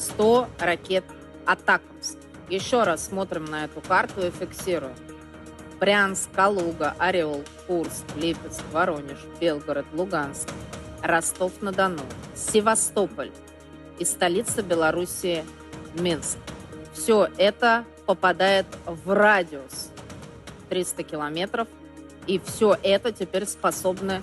100 ракет «Атакамс». Еще раз смотрим на эту карту и фиксируем. Брянск, Калуга, Орел, Курск, Липецк, Воронеж, Белгород, Луганск, Ростов-на-Дону, Севастополь и столица Белоруссии Минск. Все это попадает в радиус 300 километров, и все это теперь способны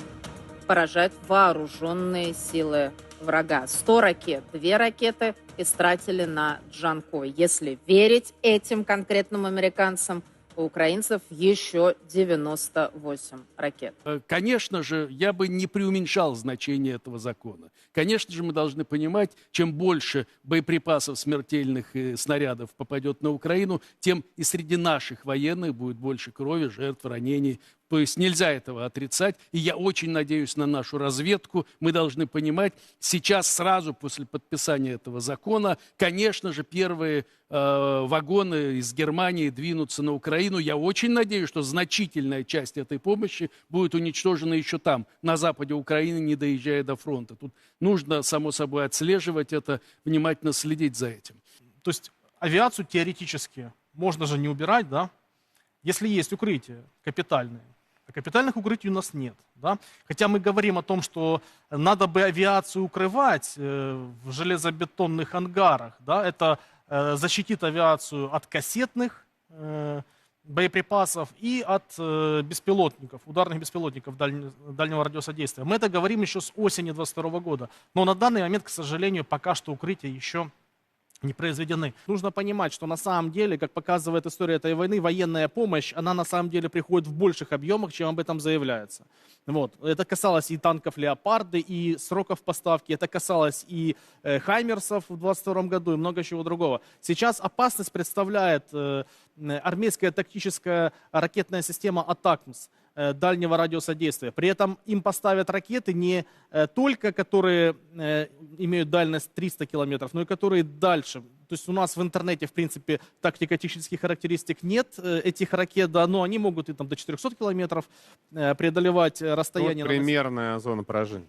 поражать вооруженные силы врага. 100 ракет, две ракеты истратили на Джанкой. Если верить этим конкретным американцам, у украинцев еще 98 ракет. Э, Конечно же, я бы не преуменьшал значение этого закона. Конечно же, мы должны понимать, чем больше боеприпасов смертельных снарядов попадет на Украину, тем и среди наших военных будет больше крови, жертв, ранений. То есть нельзя этого отрицать. И я очень надеюсь на нашу разведку. Мы должны понимать, сейчас сразу после подписания этого закона, конечно же, первые э, вагоны из Германии двинутся на Украину. Я очень надеюсь, что значительная часть этой помощи будет уничтожена еще там, на западе Украины, не доезжая до фронта. Тут нужно, само собой, отслеживать это, внимательно следить за этим. То есть авиацию теоретически можно же не убирать, да, если есть укрытия капитальные. А капитальных укрытий у нас нет. Да? Хотя мы говорим о том, что надо бы авиацию укрывать э, в железобетонных ангарах. Да? Это э, защитит авиацию от кассетных э, боеприпасов и от беспилотников, ударных беспилотников даль- дальнего радиуса действия. Мы это говорим еще с осени 22 года. Но на данный момент, к сожалению, пока что укрытия еще не произведены. Нужно понимать, что на самом деле, как показывает история этой войны, военная помощь, она на самом деле приходит в больших объемах, чем об этом заявляется. Вот. Это касалось и танков «Леопарды», и сроков поставки, это касалось и э, «Хаймерсов» в 22 году, и много чего другого. Сейчас опасность представляет э, армейская тактическая ракетная система «Атакмс», э, дальнего радиуса действия. При этом им поставят ракеты не э, только, которые э, имеют дальность 300 километров, но и которые дальше. То есть у нас в интернете, в принципе, тактико-технических характеристик нет э, этих ракет, да, но они могут и там до 400 километров э, преодолевать э, расстояние. вот на примерная зона поражения.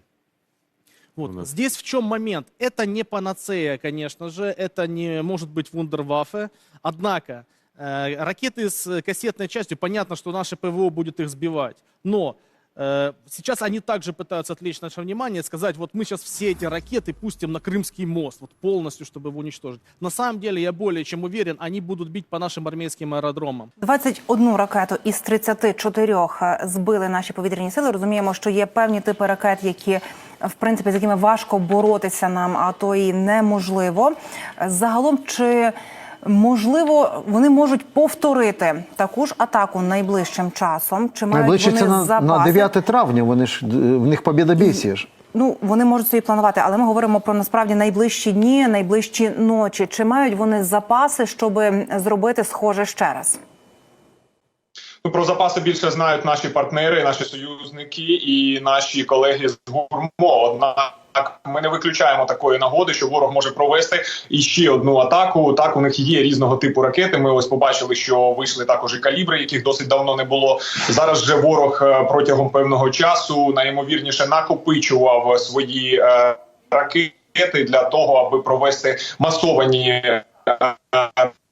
вот. Здесь в чем момент? Это не панацея, конечно же, это не может быть вундерваффе. Однако э, ракеты с кассетной частью, понятно, что наше ПВО будет их сбивать. Но э, сейчас они также пытаются отвлечь наше внимание, сказать, вот мы сейчас все эти ракеты пустим на Крымский мост, вот полностью, чтобы его уничтожить. На самом деле, я более чем уверен, они будут бить по нашим армейским аэродромам. 21 ракету із 34 збили наші повітряні сили. Розуміємо, що є певні типи ракет, які в принципі з якими важко боротися нам, а то і неможливо. Загалом, чи можливо вони можуть повторити таку ж атаку найближчим часом? Чи мають Найближче вони це на, запаси? на 9 травня. Вони ж е, в них побєдобєсія ж. Ну вони можуть собі планувати, але ми говоримо про насправді найближчі дні, найближчі ночі. Чи мають вони запаси, щоб зробити схоже ще раз? Ну, про запаси більше знають наші партнери, наші союзники і наші колеги з гурмо. Однак ми не виключаємо такої нагоди, що ворог може провести іще одну атаку. Так у них є різного типу ракети. Ми ось побачили, що вийшли також і калібри, яких досить давно не було. Зараз же ворог е, протягом певного часу найімовірніше накопичував свої е, ракети для того, аби провести масовані е,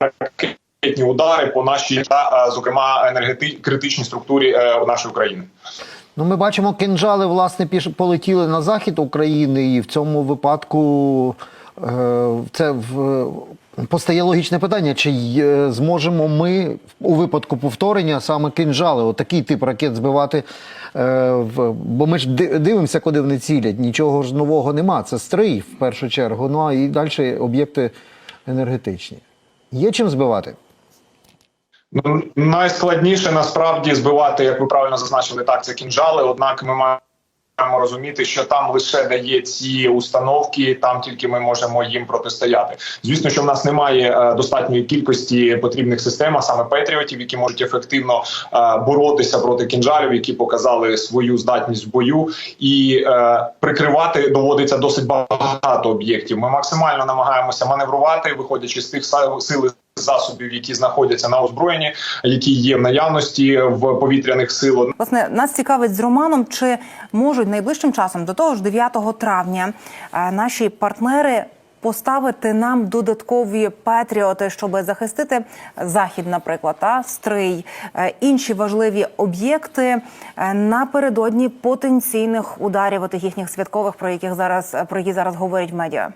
ракетні удари по нашій та, зокрема, енергети критичній структурі нашої країни. Ну, ми бачимо, кинджали власне піш полетіли на захід України, і в цьому випадку е, це в, постає логічне питання: чи е, зможемо ми у випадку повторення саме кинджали, отакий тип ракет збивати? Е, бо ми ж дивимося, куди вони цілять. Нічого ж нового нема. Це стрий в першу чергу. Ну а і далі об'єкти енергетичні. Є чим збивати? Ну, найскладніше насправді збивати, як ви правильно зазначили, так це кінжали. Однак ми маємо розуміти, що там лише дає ці установки, там тільки ми можемо їм протистояти. Звісно, що в нас немає е, достатньої кількості потрібних систем, а саме патріотів, які можуть ефективно е, боротися проти кінжалів, які показали свою здатність в бою, і е, прикривати доводиться досить багато об'єктів. Ми максимально намагаємося маневрувати, виходячи з тих са- сил. і Засобів, які знаходяться на озброєнні, які є в наявності в повітряних сил. Власне, нас цікавить з Романом, чи можуть найближчим часом, до того ж 9 травня, е, наші партнери поставити нам додаткові патріоти, щоб захистити захід, наприклад, та стрий, е, інші важливі об'єкти е, напередодні потенційних ударів отих їхніх святкових, про яких зараз про які зараз говорять медіа.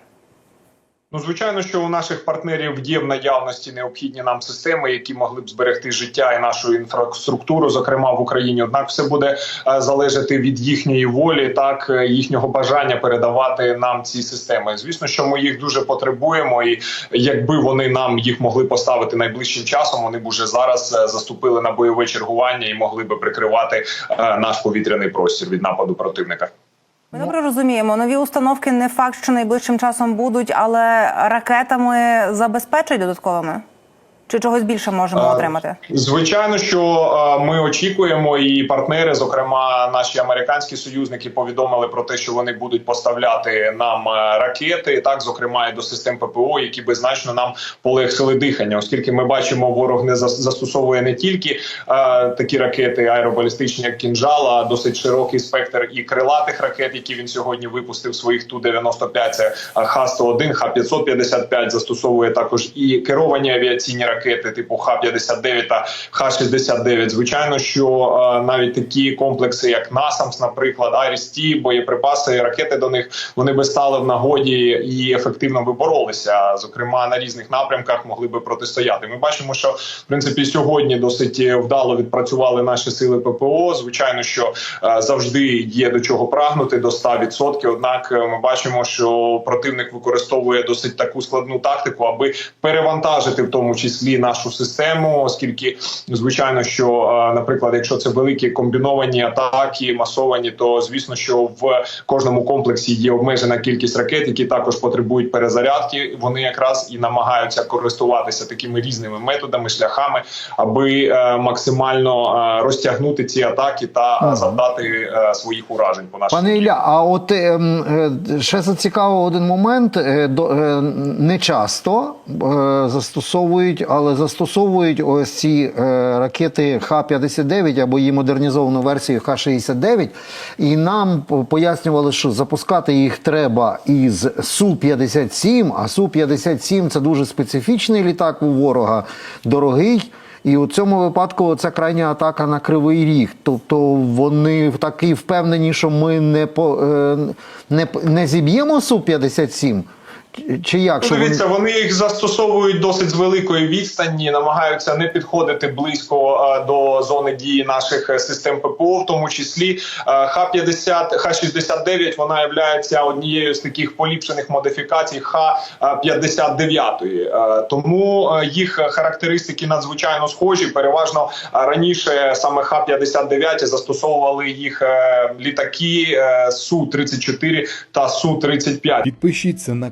Ну, звичайно, що у наших партнерів є в наявності необхідні нам системи, які могли б зберегти життя і нашу інфраструктуру, зокрема в Україні. Однак, все буде е, залежати від їхньої волі, так е, їхнього бажання передавати нам ці системи. Звісно, що ми їх дуже потребуємо, і якби вони нам їх могли поставити найближчим часом, вони б уже зараз е, заступили на бойове чергування і могли би прикривати наш повітряний простір від нападу противника. Ми добре розуміємо. Нові установки не факт, що найближчим часом будуть, але ракетами забезпечують додатковими. Чи чогось більше можемо отримати? Звичайно, що е, ми очікуємо, і партнери, зокрема наші американські союзники, повідомили про те, що вони будуть поставляти нам е, ракети, так зокрема і до систем ППО, які би значно нам полегшили дихання, оскільки ми бачимо, ворог не зас- застосовує не тільки е, такі ракети аеробалістичні, як кінжал, а досить широкий спектр і крилатих ракет, які він сьогодні випустив своїх ту 95 Це Х-101, Х-555 застосовує також і керовані авіаційні ракети, типу Х-59 та Х-69. Звичайно, що е, навіть такі комплекси, як НАСАМС, наприклад, Айріс-Ті, боєприпаси, ракети до них вони би стали в нагоді і ефективно би боролися. Зокрема, на різних напрямках могли би протистояти. Ми бачимо, що в принципі сьогодні досить вдало відпрацювали наші сили ППО. Звичайно, що е, завжди є до чого прагнути до 100%. Однак е, ми бачимо, що противник використовує досить таку складну тактику, аби перевантажити в тому числі нашу систему, оскільки звичайно, що, е, наприклад, якщо це великі комбіновані атаки, масовані, то звісно, що в кожному комплексі є обмежена кількість ракет, які також потребують перезарядки. Вони якраз і намагаються користуватися такими різними методами, шляхами, аби е, максимально е, розтягнути ці атаки та Ага. завдати своїх уражень по нашій Пане Ілля, а от ще зацікавив один момент. Не часто застосовують, але застосовують ось ці е, ракети Х-59 або її модернізовану версію Х-69. І нам пояснювали, що запускати їх треба із Су-57, а Су-57 це дуже специфічний літак у ворога, дорогий. І у цьому випадку це крайня атака на кривий ріг. Тобто вони такі впевнені, що ми не по е, не, не зіб'ємо су 57 Чи як? Ну, дивіться, вони їх застосовують досить з великої відстані, намагаються не підходити близько е, до зони дії наших е, систем ППО, в тому числі е, Х-50, Х-69, вона є однією з таких поліпшених модифікацій Х-59. Е, Тому е, їх характеристики надзвичайно схожі. Переважно е, раніше саме Х-59 застосовували їх е, літаки е, Су-34 та Су-35. Підпишіться на